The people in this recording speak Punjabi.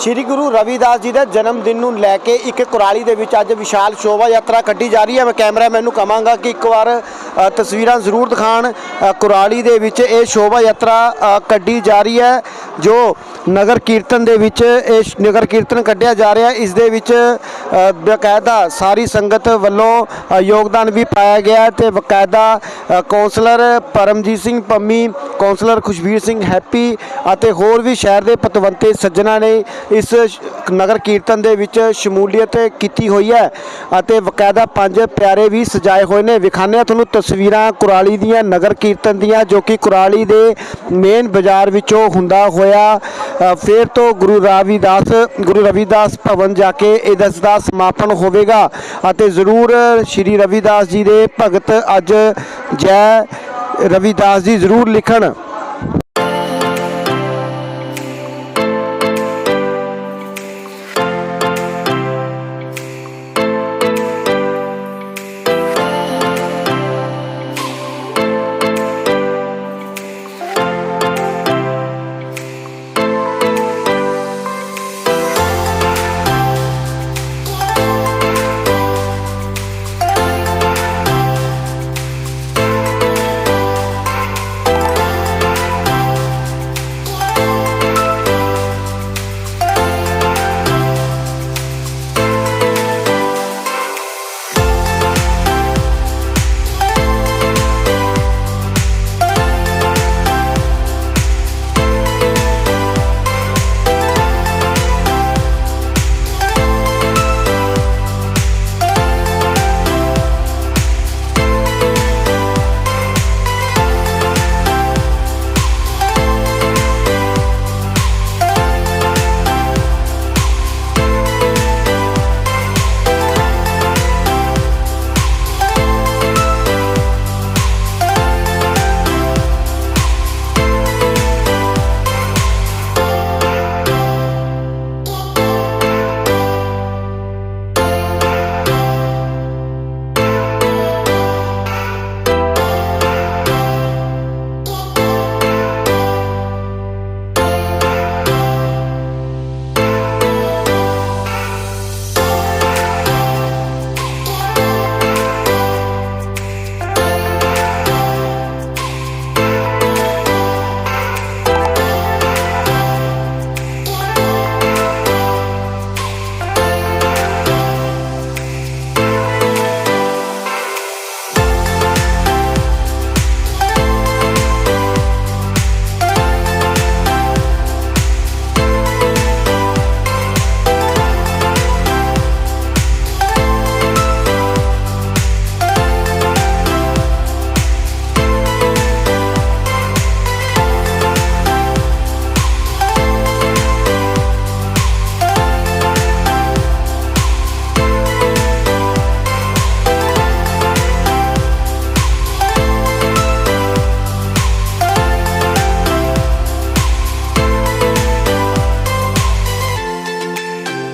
ਸ੍ਰੀ ਗੁਰੂ ਰਵਿਦਾਸ ਜੀ ਦੇ ਜਨਮ ਦਿਨ ਨੂੰ ਲੈ ਕੇ ਇੱਕ ਕੁਰਾਲੀ ਦੇ ਵਿੱਚ ਅੱਜ ਵਿਸ਼ਾਲ ਸ਼ੋਭਾ ਯਾਤਰਾ ਕੱਢੀ ਜਾ ਰਹੀ ਹੈ। ਮੈਂ ਕੈਮਰਾਮੈਨ ਨੂੰ ਕਹਾਂਗਾ ਕਿ ਇੱਕ ਵਾਰ ਤਸਵੀਰਾਂ ਜ਼ਰੂਰ ਦਿਖਾਣ ਕੁਰਾਲੀ ਦੇ ਵਿੱਚ ਇਹ ਸ਼ੋਭਾ ਯਾਤਰਾ ਕੱਢੀ ਜਾ ਰਹੀ ਹੈ, ਜੋ ਨਗਰ ਕੀਰਤਨ ਦੇ ਵਿੱਚ ਇਹ ਨਗਰ ਕੀਰਤਨ ਕੱਢਿਆ ਜਾ ਰਿਹਾ ਇਸ ਦੇ ਵਿੱਚ ਬਕਾਇਦਾ ਸਾਰੀ ਸੰਗਤ ਵੱਲੋਂ ਯੋਗਦਾਨ ਵੀ ਪਾਇਆ ਗਿਆ ਹੈ ਤੇ ਬਕਾਇਦਾ ਅ, councillor Paramjit Singh Pammi councillor Khushbir Singh Happy ਅਤੇ ਹੋਰ ਵੀ ਸ਼ਹਿਰ ਦੇ ਪਤਵੰਤੇ ਸੱਜਣਾ ਨੇ ਇਸ ਨਗਰ ਕੀਰਤਨ ਦੇ ਵਿੱਚ ਸ਼ਮੂਲੀਅਤ ਕੀਤੀ ਹੋਈ ਹੈ ਅਤੇ ਬਕਾਇਦਾ ਪੰਜ ਪਿਆਰੇ ਵੀ ਸਜਾਏ ਹੋਏ ਨੇ। ਵਿਖਾਣੇ ਤੁਹਾਨੂੰ ਤਸਵੀਰਾਂ ਕੁਰਾਲੀ ਦੀਆਂ ਨਗਰ ਕੀਰਤਨ ਦੀਆਂ ਜੋ ਕਿ ਕੁਰਾਲੀ ਦੇ ਮੇਨ ਬਾਜ਼ਾਰ ਵਿੱਚੋਂ ਹੁੰਦਾ ਹੋਇਆ। ਅ, ਫਿਰ ਤੋਂ ਗੁਰੂ ਰਵਿਦਾਸ ਗੁਰੂ ਰਵਿਦਾਸ ਭਵਨ ਜਾ ਕੇ ਇਹ ਦੱਸਦਾ ਦਾ ਸਮਾਪਨ ਹੋਵੇਗਾ ਅਤੇ ਜ਼ਰੂਰ ਸ਼੍ਰੀ ਰਵਿਦਾਸ ਜੀ ਦੇ ਭਗਤ ਅੱਜ ਜੈ ਰਵਿਦਾਸ ਜੀ ਜ਼ਰੂਰ ਲਿਖਣ।